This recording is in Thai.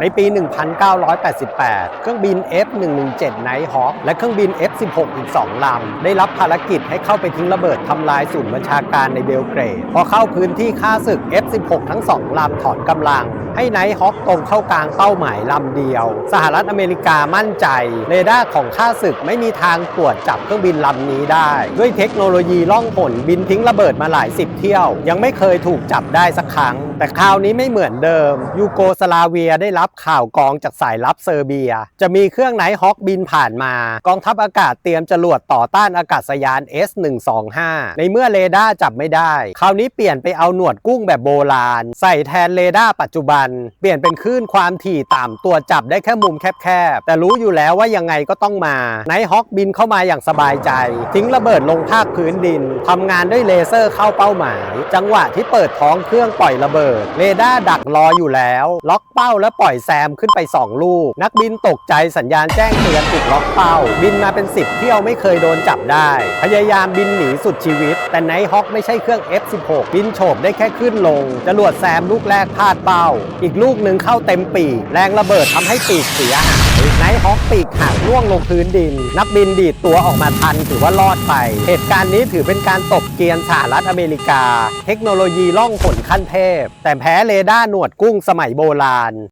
ในปี 1988 เครื่องบิน F117 Nighthawk และเครื่องบิน F16 อีก 2 ลำ ได้รับภารกิจให้เข้าไปทิ้งระเบิดทำลายศูนย์บัญชาการในเบลเกรด พอเข้าพื้นที่ค่าศึก F16 ทั้ง 2 ลำถอนกำลัง ให้ไนท์ฮอคตรงเข้ากลางเป้าหมายลำเดียว สหรัฐอเมริกามั่นใจ เรดาร์ของข้าศึกไม่มีทางตรวจจับเครื่องบินลำนี้ได้ ด้วยเทคโนโลยีล่องหนบินทิ้งระเบิดมาหลายสิบเที่ยว ยังไม่เคยถูกจับได้สักครั้ง แต่คราวนี้ไม่เหมือนเดิมยูโกสลาเวียได้รับข่าวกองจากสายลับเซอร์เบีย จะมีเครื่องไนท์ฮอคบินผ่านมา กองทัพอากาศเตรียมจรวดต่อต้านอากาศยาน S125 ในเมื่อเรดาร์จับไม่ได้ คราวนี้เปลี่ยนไปเอาหนวดกุ้งแบบโบราณ ใส่แทนเรดาร์ปัจจุบัน เปลี่ยนเป็นคลื่นความถี่ต่ำตัวจับได้แค่มุมแคบๆแต่รู้อยู่แล้วว่ายังไงก็ต้องมาไนท์ฮอคบินเข้ามาอย่างสบายใจ ทิ้งระเบิดลงภาคพื้นดินทำงานด้วยเลเซอร์เข้าเป้าหมาย จังหวะที่เปิดท้องเครื่องปล่อยระเบิดเรดาร์ดักรออยู่แล้ว ล็อกเป้าและปล่อยแซมขึ้นไป 2 ลูก นักบินตกใจสัญญาณแจ้งเตือนถูกล็อกเป้า บินมาเป็น 10 เที่ยวไม่เคยโดนจับได้ พยายามบินหนีสุดชีวิต แต่ไนท์ฮอคไม่ใช่เครื่อง F16 บินโฉบได้แค่ขึ้นลงจรวดแซมลูกแรกพลาดเป้า อีกลูกหนึ่งเข้าเต็มปีกแรงระเบิดทำให้ปีกเสียหายไนท์ฮอคปีกหักร่วงลงพื้นดิน นักบินดีดตัวออกมาทันถือว่ารอดไป เหตุการณ์นี้ถือเป็นการตบเกียนสหรัฐอเมริกา เทคโนโลยีล่องหนขั้นเทพ แต่แพ้เรดาร์หนวดกุ้งสมัยโบราณ